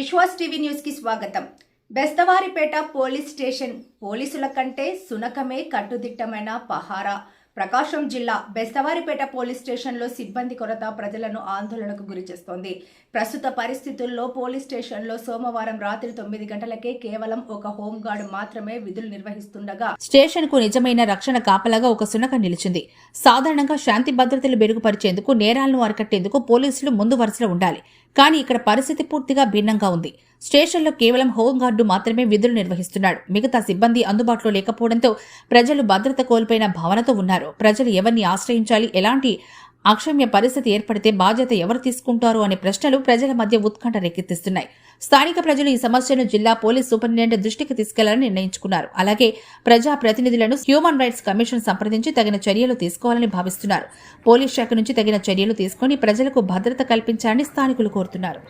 Vishwas TV న్యూస్కి స్వాగతం. Bestavaripeta police station పోలీసుల కంటే సునకమే కట్టుదిట్టమైన పహారా. ప్రకాశం జిల్లా బెస్తవారిపేట పోలీస్ స్టేషన్లో సిబ్బంది కొరత ప్రజలను ఆందోళనకు గురిచేస్తోంది ప్రస్తుత పరిస్థితుల్లో పోలీస్ స్టేషన్లో సోమవారం రాత్రి తొమ్మిది గంటలకే కేవలం ఒక హోంగార్డ్ మాత్రమే విధులు నిర్వహిస్తుండగా స్టేషన్కు నిజమైన రక్షణ కాపలాగా ఒక సునక నిలిచింది. సాధారణంగా శాంతి భద్రతలు మెరుగుపరిచేందుకు నేరాలను అరికట్టేందుకు పోలీసులు ముందు వరుసలో ఉండాలి. కానీ ఇక్కడ పరిస్థితి పూర్తిగా భిన్నంగా ఉంది. స్టేషన్లో కేవలం హోంగార్డు మాత్రమే విధులు నిర్వహిస్తున్నాడు. మిగతా సిబ్బంది అందుబాటులో లేకపోవడంతో ప్రజలు భద్రత కోల్పోయిన భావనతో ఉన్నారు. ప్రజలు ఎవరిని ఆశ్రయించాలి? ఎలాంటి అక్షమ్య పరిస్థితి ఏర్పడితే బాధ్యత ఎవరు తీసుకుంటారు అనే ప్రశ్నలు ప్రజల మధ్య ఉత్కంఠ రేకెత్తిస్తున్నాయి స్థానిక ప్రజలు ఈ సమస్యను జిల్లా పోలీస్ సూపరింటెండెంట్ దృష్టికి తీసుకెళ్ళాలని నిర్ణయించుకున్నారు. అలాగే ప్రజా ప్రతినిధులను హ్యూమన్ రైట్స్ కమిషన్ సంప్రదించి తగిన చర్యలు తీసుకోవాలని భావిస్తున్నారు. పోలీస్ శాఖ నుంచి తగిన చర్యలు తీసుకుని ప్రజలకు భద్రత కల్పించాలని స్థానికులు కోరుతున్నారు.